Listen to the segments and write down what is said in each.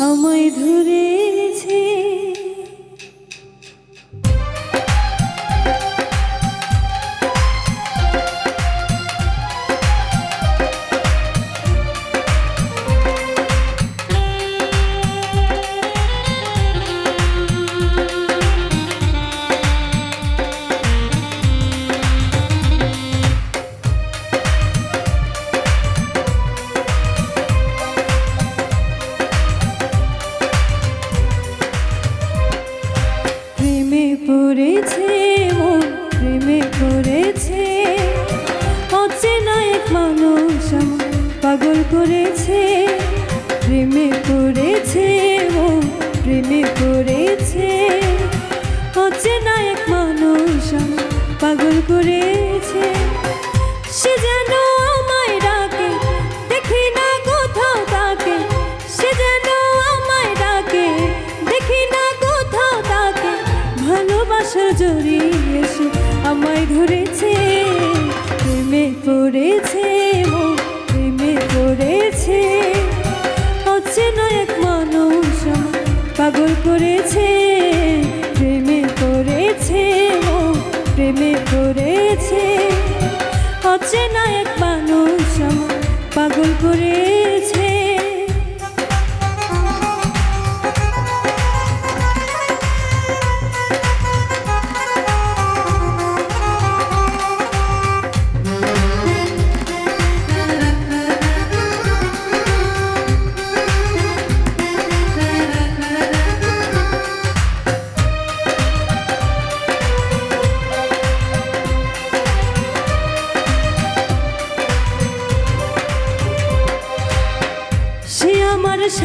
আমায় ধরে পড়েছে মন প্রেমে পড়েছে অচেনা এক মানুষ পাগল করেছে। প্রেমে পড়েছে মন প্রেমে পড়েছে অচেনা এক মানুষ পাগল করেছে। সে যেন প্রেমে পড়েছে। অচেনা এক মানুষ পাগল করেছে।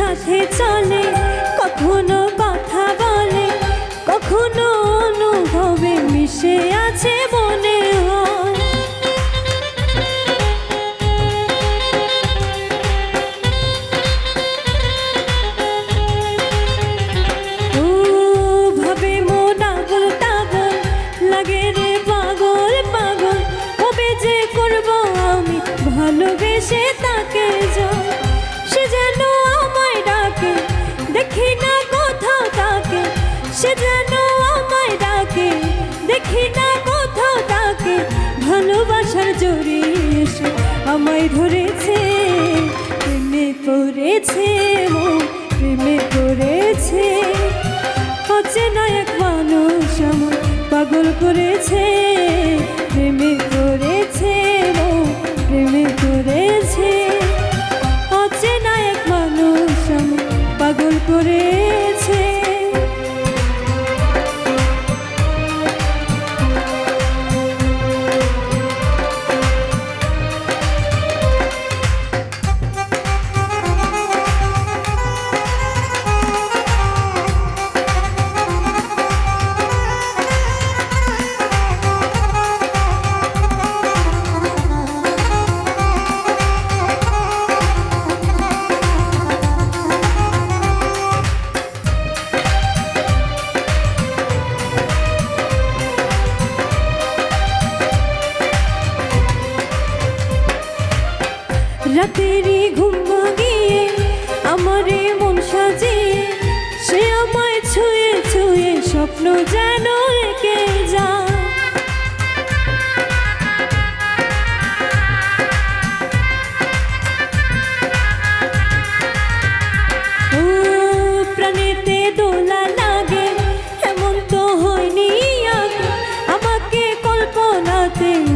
সাথে চলে কখনো কথা বলে কখনো অনুভবে মিশে আছে মনে হয়। দেখি না কোথাও তাকে, সে যেন আমায় ডাকে। দেখি না কোথাও তাকে, ভালোবাসার জড়িয়ে এসে আমায় ধরেছে। প্রেমে পড়েছে মন, প্রেমে পড়েছে। অচেনা এক মানুষ আমার পাগল করেছে। প্রেমে পাগল রাতেরই ঘুম ভাঙিয়ে আমারে মন সাজিয়ে সে আমায় ছুঁয়ে ছুঁয়ে স্বপ্ন যেন এঁকে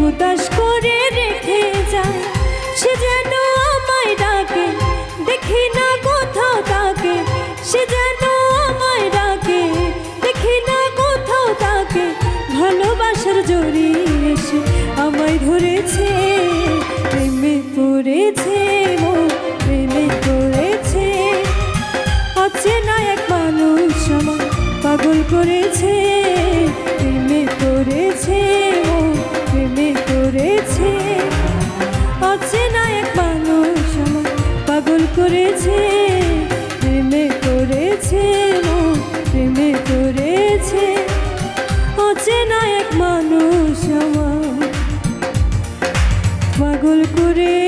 উদাস করে রেখে যায়। সে যেন ভালোবাসার জড়িয়ে এসে আমায় ধরেছে, প্রেমে পড়েছে মো প্রেমে পড়েছে। অচেনা এক মানুষ আমার পাগল করেছে, প্রেমে পড়েছে মো প্রেমে পড়েছে। করেছে